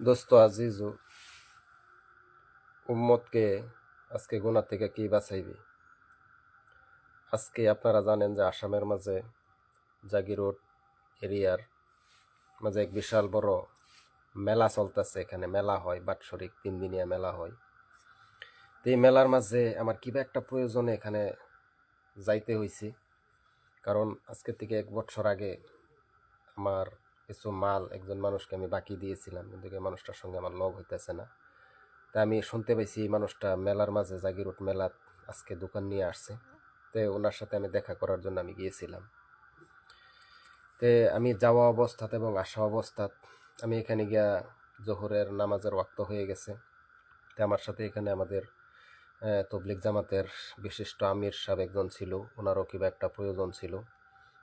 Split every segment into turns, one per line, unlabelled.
দোস্ত আজিজু, উম্মতকে আজকে গুণা থেকে কি বাঁচাইবে? আজকে আপনারা জানেন যে আসামের মাঝে জাগিরোড এরিয়ার মাঝে এক বিশাল বড় মেলা চলতেছে। এখানে মেলা হয়, বাৎসরিক তিন দিনিয়া মেলা হয়। এই মেলার মাঝে আমার কিবা একটা প্রয়োজনে এখানে যাইতে হয়েছে কারণ আজকে থেকে এক বছর আগে আমার কিছু মাল একজন মানুষকে আমি বাকি দিয়েছিলাম, কিন্তু এই মানুষটার সঙ্গে আমার লগ হইতেছে না। তা আমি শুনতে পাইছি এই মানুষটা মেলার মাঝে জাগিরোড মেলাত আজকে দোকান নিয়ে আসছে। তো ওনার সাথে আমি দেখা করার জন্য আমি গিয়েছিলাম। তে আমি যাওয়া অবস্থাত এবং আসা অবস্থাত আমি এখানে গিয়া জোহরের নামাজের ওয়াক্ত হয়ে গেছে। তো আমার সাথে এখানে আমাদের তবলিক জামাতের বিশিষ্ট আমির সাহেব একজন ছিল, ওনারও কিবা একটা প্রয়োজন ছিল।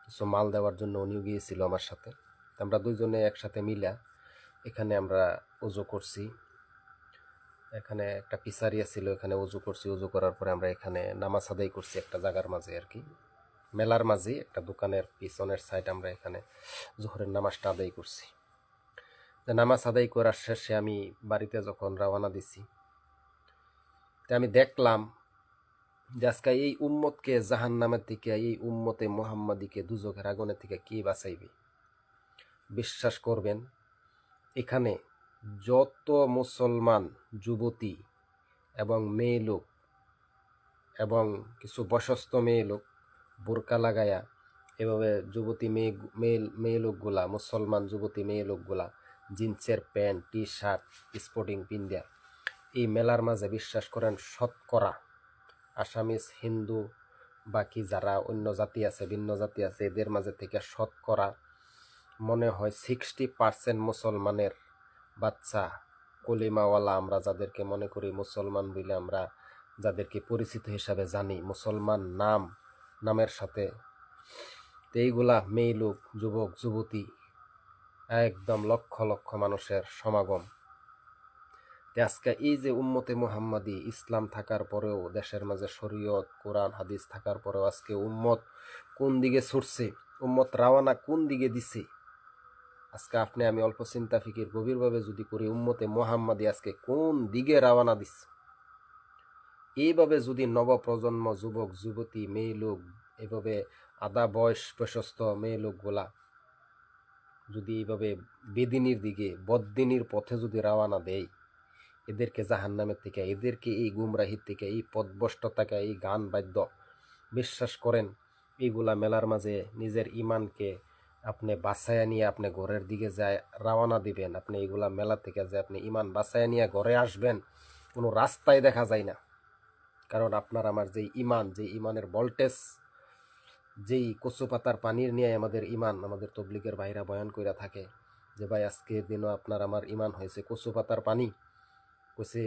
কিছু মাল দেওয়ার জন্য উনিও গিয়েছিল আমার সাথে। আমরা দুইজনে একসাথে মিলা এখানে আমরা উজু করছি। এখানে একটা পিসারিয়া ছিল, এখানে উজু করছি। উজু করার পরে আমরা এখানে নামাজ আদায় করছি একটা জায়গার মাঝে আর কি। মেলার মাঝে একটা দোকানের পিছনের সাইড আমরা এখানে জোহরের নামাজটা আদায় করছি। নামাজ আদায় করার শেষে আমি বাড়িতে যখন রওনা দিছি, তা আমি দেখলাম যে আজকে এই উম্মতকে জাহান নামের থেকে এই উম্মতে মোহাম্মদীকে, দুজকের আগুনের থেকে কি বাঁচাইবে? বিশ্বাস করবেন, এখানে যত মুসলমান, যুবতী এবং মেয়ে লোক এবং কিছু বয়সস্থ মেয়ে লোক বোরকা লাগায়া এভাবে যুবতী মেয়ে মেয়ে মেয়ে লোকগুলা, মুসলমান যুবতী মেয়ে লোকগুলা জিন্সের প্যান্ট টি শার্ট স্পোর্টিং পিন্দিয়া এই মেলার মাঝে বিশ্বাস করেন শতকরা আসামিস হিন্দু, বাকি যারা অন্য জাতি আছে, ভিন্ন জাতি আছে, এদের মাঝে থেকে শতকরা মনে হয় সিক্সটি পার্সেন্ট মুসলমানের বাচ্চা, কলিমাওয়ালা আমরা যাদেরকে মনে করি মুসলমান বলে আমরা যাদেরকে পরিচিত হিসাবে জানি, মুসলমান নাম, নামের সাথে। এইগুলা মেয়ে লোক, যুবক, যুবতী, একদম লক্ষ লক্ষ মানুষের সমাগম। আজকে এই যে উম্মতে মুহাম্মাদি ইসলাম থাকার পরেও, দেশের মাঝে শরীয়ত, কোরআন, হাদিস থাকার পরেও আজকে উম্মত কোন দিকে ছুটছে, উম্মত রাওয়ানা কোন দিকে দিছে? আজকে আপনি, আমি অল্প চিন্তা ফিকির, গভীরভাবে যদি করি, উম্মতে মোহাম্মদী আজকে কোন দিকে রাওয়ানা দিচ্ছে এইভাবে যদি নবপ্রজন্ম, যুবক, যুবতী, মেয়ে লোক, এভাবে আদা বয়স প্রশস্ত মেয়ে লোকগুলা যদি এইভাবে বেদিনীর দিকে, বদ্দিনীর পথে যদি রাওয়ানা দেয়, এদেরকে জাহান্নামের থেকে, এদেরকে এই গুমরাহির থেকে, এই পদভষ্টতাকে এই গান বাদ্য বিশ্বাস করেন, এইগুলা মেলার মাঝে নিজের ইমানকে আপনি বাসায়া নিয়ে আপনি ঘরের দিকে যায় রওনা দিবেন, আপনি এগুলা মেলা থেকে যে আপনি ইমান বাসায়া নিয়ে ঘরে আসবেন, কোনো রাস্তায় দেখা যায় না। কারণ আপনার আমার যেই ইমান যে ইমানের ভোল্টেজ যেই কচু পাতার পানির নিয়ে আমাদের ইমান আমাদের তবলিগের বাইরা বয়ান কইরা থাকে যে, ভাই, আজকের দিনও আপনার আমার ইমান হয়েছে কচু পাতার পানি। কইছে,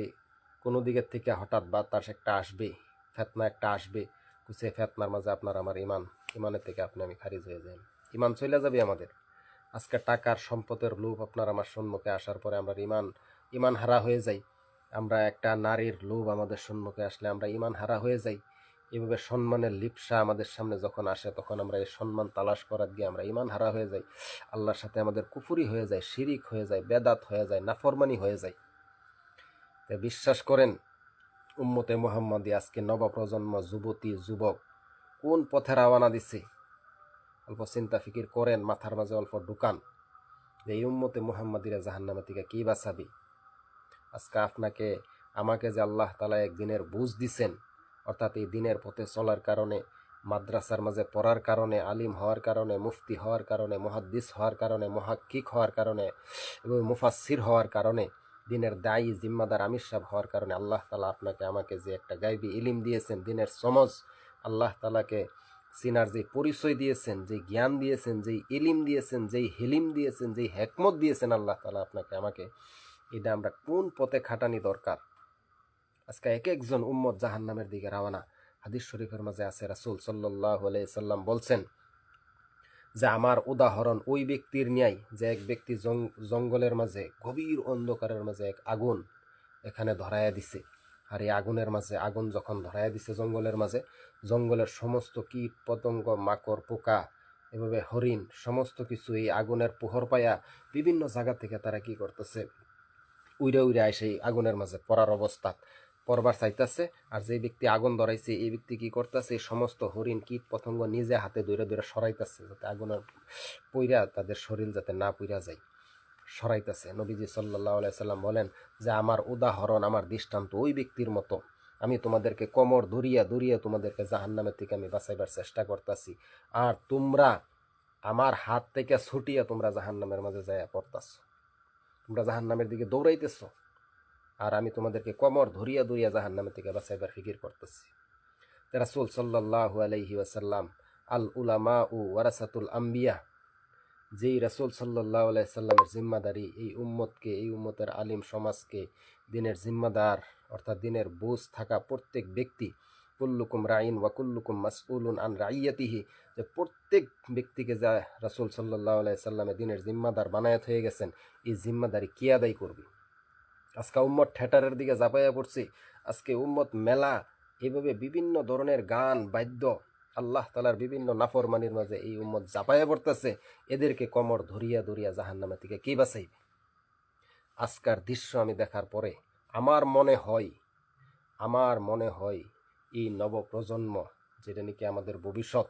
কোনো দিকের থেকে হঠাৎ বাতাস একটা আসবে, ফেতনা একটা আসবে। কইছে, ফেতনার মাঝে আপনার আমার ইমান ইমানের থেকে আপনি আমি খারিজ হয়ে যাই। ইমান চলে যাবে আমাদের। আজকে টাকার সম্পদের লোভ আপনার আমার সম্মুখে আসার পরে আমরা ইমান ইমান হারা হয়ে যাই। আমরা একটা নারীর লোভ আমাদের সম্মুখে আসলে আমরা ইমান হারা হয়ে যাই। এভাবে সম্মানের লিপসা আমাদের সামনে যখন আসে, তখন আমরা এই সম্মান তালাশ করার গিয়ে আমরা ইমান হারা হয়ে যাই। আল্লাহর সাথে আমাদের কুফুরি হয়ে যায়, শিরিক হয়ে যায়, বেদাত হয়ে যায়, নাফরমানি হয়ে যায়। বিশ্বাস করেন, উম্মতে মোহাম্মদী আজকে নবপ্রজন্ম, যুবতী, যুবক কোন পথে রওনা দিছে? অল্প চিন্তা ফিকির করেন, মাথার মাঝে অল্প ঢুকান। যে এই উম্মতে মোহাম্মদীরা জাহান্নামা থেকে কি বাঁচাবি? আজকে আপনাকে, আমাকে যে আল্লাহ তালা একদিনের বুঝ দিছেন, অর্থাৎ এই দিনের পথে চলার কারণে, মাদ্রাসার মাঝে পড়ার কারণে, আলিম হওয়ার কারণে, মুফতি হওয়ার কারণে, মহাদ্দিস হওয়ার কারণে, মহাক্কিক হওয়ার কারণে এবং মুফাসির হওয়ার কারণে, দিনের দায়ী, জিম্মাদার আমির সাহেব হওয়ার কারণে আল্লাহ তালা আপনাকে আমাকে যে একটা গাইবি ইলিম দিয়েছেন, দিনের সমজ, আল্লাহ তালাকে সিনার যে পরিচয় দিয়েছেন যে জ্ঞান দিয়েছেন, যেই ইলিম দিয়েছেন, যেই হেলিম দিয়েছেন, যেই হেকমত দিয়েছেন আল্লাহ তালা আপনাকে, আমাকে, এটা আমরা কোন পথে খাটানি দরকার? আজকে এক একজন উম্মত জাহান্নামের দিকে রাওয়ানা হাদিস শরীফের মাঝে আছে, রাসুল সাল্লাহ সাল্লাম বলছেন, যে আমার উদাহরণ ওই ব্যক্তির ন্যায়, যে এক ব্যক্তি জঙ্গলের মাঝে, গভীর অন্ধকারের মাঝে এক আগুন এখানে ধরাইয়া দিছে। আর এই আগুনের মাঝে, আগুন যখন ধরাইয়া দিছে জঙ্গলের মাঝে, জঙ্গলের সমস্ত কীট, পতঙ্গ, মাকড়, পোকা, এভাবে হরিণ, সমস্ত কিছু এই আগুনের পোহর পায়া বিভিন্ন জায়গা থেকে তারা কি করতেছে? উইরে উইরে আসে এই আগুনের মাঝে পড়ার অবস্থা পরবার চাইতেছে। আর যে ব্যক্তি আগুন ধরাইছে, এই ব্যক্তি কি করতেছে? সমস্ত হরিণ, কীট, পতঙ্গ নিজে হাতে দৌড়ে দৌড়ে সরাইতেছে, যাতে আগুনের পইরা তাদের শরীর যাতে না পইরা যায়। সরাইতেছে। নবীজি সাল্লাহ সাল্লাম বলেন যে, আমার উদাহরণ, আমার দৃষ্টান্ত ওই ব্যক্তির মতো। আমি তোমাদেরকে কোমর ধরিয়া ধরিয়া তোমাদেরকে জাহান্নামের থেকে আমি বাঁচাইবার চেষ্টা করতেছি। আর তোমরা আমার হাত থেকে ছুটিয়া তোমরা জাহান্নামের মাঝে যাইয়া পড়তাছ। তোমরা জাহান্নামের দিকে দৌড়াইতেছ। আর আমি তোমাদেরকে কোমর ধরিয়া ধরিয়া জাহান্নামের থেকে বাঁচাইবার ফিকির করতেছি। রাসূল সাল্লাল্লাহু আলাইহি ওয়াসাল্লাম, আল উলামা ও ওয়ারাসাতুল আম্বিয়া যেই রাসুল আলাইহি সাল্লামের জিম্মাদারি, এই উম্মতকে, এই উম্মতের আলিম সমাজকে দিনের জিম্মাদার অর্থাৎ দিনের বোঝ থাকা প্রত্যেক ব্যক্তি, কুল্লুকুম রাইন ওয়া কুল্লুকুম মাসউলুন আন রাইয়াতিহি, যে প্রত্যেক ব্যক্তিকে যা রাসুল আলাইহি সাল্লামে দিনের জিম্মাদার বানায়াত হয়ে গেছেন, এই জিম্মাদারি কে আদায় করবে? আজকে উম্মত থিয়েটারের দিকে জাপাইয়া পড়ছে, আজকে উম্মত মেলা, এভাবে বিভিন্ন ধরনের গান, বাদ্য আল্লাহ তালার বিভিন্ন নাফরমানির মাঝে এই উম্মত জাপাইয়া পড়তেছে। এদেরকে কমর ধরিয়া ধরিয়া জাহান্নামে থেকে কে বাঁচাইবে? আজকার দৃশ্য আমি দেখার পরে আমার মনে হয়, আমার মনে হয় এই নবপ্রজন্ম, যেটা নাকি আমাদের ভবিষ্যৎ,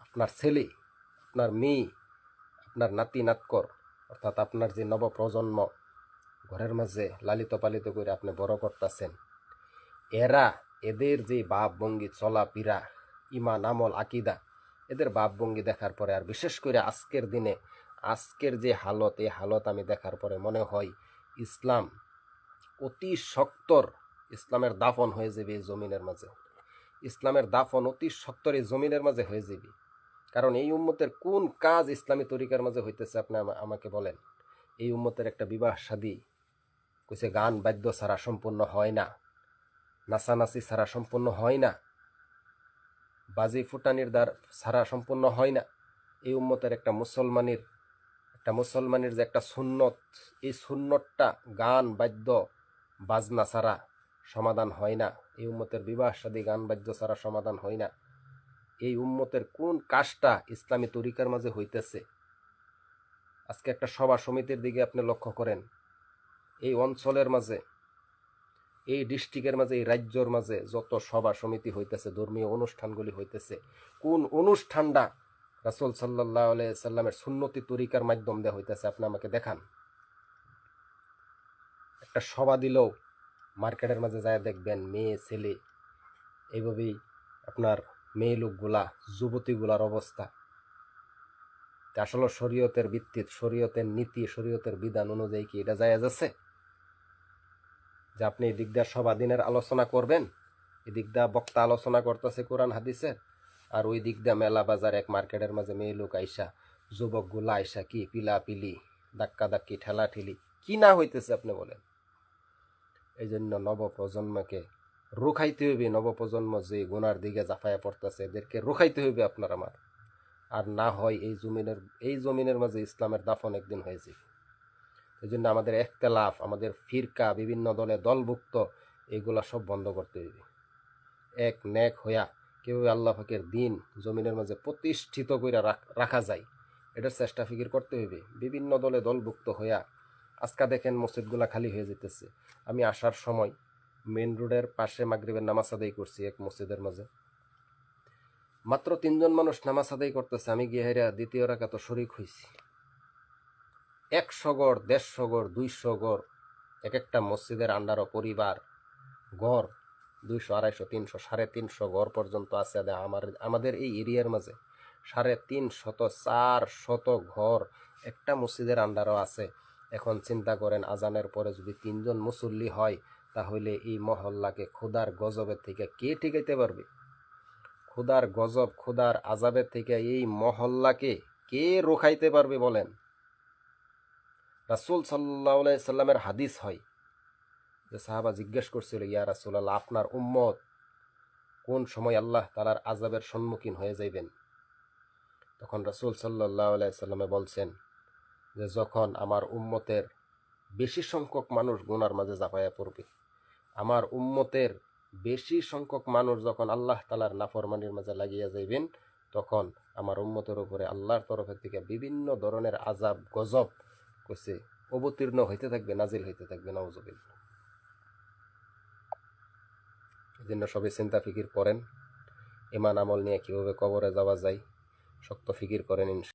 আপনার ছেলে, আপনার মেয়ে, আপনার নাতি নাতকর, অর্থাৎ আপনার যে নবপ্রজন্ম, ঘরের মাঝে লালিত পালিত করে আপনি বড় করতেছেন, এরা এদের যে ভাব ভঙ্গি চলা পীড়া ইমান, আমল, আকিদা, এদের ভাব ভঙ্গি দেখার পরে আর বিশেষ করে আজকের দিনে, আজকের যে হালত, এই হালত আমি দেখার পরে মনে হয় ইসলাম অতি শক্তর ইসলামের দাফন হয়ে যাবে এই জমিনের মাঝে। ইসলামের দাফন অতি শক্তর এই জমিনের মাঝে হয়ে যাবে। কারণ এই উম্মতের কোন কাজ ইসলামী তরিকার মাঝে হইতেছে আপনি আমাকে বলেন। এই উম্মতের একটা বিবাহ শাদী কইছে গান বাদ্য ছাড়া সম্পূর্ণ হয় না, নাচানাচি ছাড়া সম্পূর্ণ হয় না। বাজি ফুটানির দ্বার ছাড়া সম্পূর্ণ হয় না। এই উম্মতের একটা মুসলমানের একটা মুসলমানের যে একটা সুন্নত, এই সুন্নতটা গান, বাদ্য, বাজনা ছাড়া সমাধান হয় না। এই উম্মতের বিবাহ সাদী গান, বাদ্য ছাড়া সমাধান হয় না। এই উম্মতের কোন কাজটা ইসলামী তরিকার মাঝে হইতেছে? আজকে একটা সভা সমিতির দিকে আপনি লক্ষ্য করেন। এই অঞ্চলের মাঝে এই ডিস্ট্রিক্টের মাঝে, এই রাজ্যর মাঝে যত সভা সমিতি হইতেছে, ধর্মীয় অনুষ্ঠানগুলি হইতেছে, কোন অনুষ্ঠানটা রাসূল সাল্লাহ সাল্লামের সুন্নতি তরিকার মাধ্যম দিয়ে হইতেছে, আপনি আমাকে দেখান। একটা সভা দিলেও মার্কেটের মাঝে যায়, দেখবেন মেয়ে, ছেলে, এইভাবেই আপনার মেয়ে লোকগুলা, যুবতীগুলার অবস্থা। আসলে শরীয়তের ভিত্তিত, শরীয়তের নীতি, শরীয়তের বিধান অনুযায়ী কি এটা যায় আছে? যে আপনি এই দিক দিয়ে সভা আলোচনা করবেন এদিক দিয়ে বক্তা আলোচনা করতেছে কোরআন হাদিসের আর ওই দিক দিয়ে মেলা বাজার এক মার্কেটের মাঝে মেয়ে লোক আইসা, যুবকগুলা আইসা কি পিলা পিলি ধাক্কা ধাক্কি ঠেলা ঠেলি কি না হইতেছে আপনি বলেন? এই জন্য নবপ্রজন্মকে রুখাইতে হইবে, নবপ্রজন্ম যে গুনার দিকে জাফায়া পড়তেছে, এদেরকে রুখাইতে হইবে আপনার আমার। আর না হয় এই জমিনের এই জমিনের মাঝে ইসলামের দাফন একদিন হয়েছে। এই জন্য আমাদের একতেলাফ, আমাদের ফিরকা, বিভিন্ন দলে দলভুক্ত, এগুলা সব বন্ধ করতে হইবে এক ন্যাক হইয়া কীভাবে আল্লাহ ফাকের দিন জমিনের মাঝে প্রতিষ্ঠিত করে রাখা যায়, এটার চেষ্টা ফিকির করতে হইবে। বিভিন্ন দলে দলভুক্ত হইয়া, আজকা দেখেন মসজিদগুলা খালি হয়ে যেতেছে আমি আসার সময় মেন রোডের পাশে মাগরিবের নামাজ আদায় করছি এক মসজিদের মাঝে। মাত্র তিনজন মানুষ নামাজ আদায় করতেছে, আমি গিয়ে হেরা দ্বিতীয় রাখা তো শরিক হয়েছি একশো গড় দেড়শো গড় দুইশো গড় এক একটা মসজিদের আন্ডারও পরিবার, গড় দুইশো, আড়াইশো, তিনশো, সাড়ে তিনশো গড় পর্যন্ত আছে আমার, আমাদের এই এরিয়ার মাঝে। সাড়ে তিন শত চার শত ঘর একটা মসজিদের আন্ডারও আছে। এখন চিন্তা করেন, আজানের পরে যদি তিনজন মুসল্লি হয়, তাহলে এই মহল্লাকে ক্ষুদার গজবের থেকে কে টিকাইতে পারবে? ক্ষুদার গজব ক্ষুদার আজাবের থেকে এই মহল্লাকে কে রোখাইতে পারবে বলেন? রাসুল সাল্লাহ সাল্লামের হাদিস হয় যে সাহাবা জিজ্ঞেস করছিল, ইয়া রাসুলাল্লাহ, আপনার উম্মত কোন সময় আল্লাহ তালার আজাবের সম্মুখীন হয়ে যাইবেন? তখন রাসুল সাল্লাহ সাল্লামে বলছেন যে, যখন আমার উম্মতের বেশি সংখ্যক মানুষ গুনার মাঝে জাপাইয়া পড়বে, আমার উম্মতের বেশি সংখ্যক মানুষ যখন আল্লাহ তালার নাফরমানির মাঝে লাগিয়া যাইবেন, তখন আমার উম্মতের উপরে আল্লাহর তরফের থেকে বিভিন্ন ধরনের আজাব গজব কইছে, অবতীর্ণ হইতে থাকবে, নাজিল হইতে থাকবে নওজবিল এই জন্য সবে চিন্তা ফিকির করেন। এমান আমল নিয়ে কীভাবে কবরে যাওয়া যায়, শক্ত ফিকির করেন ইনশা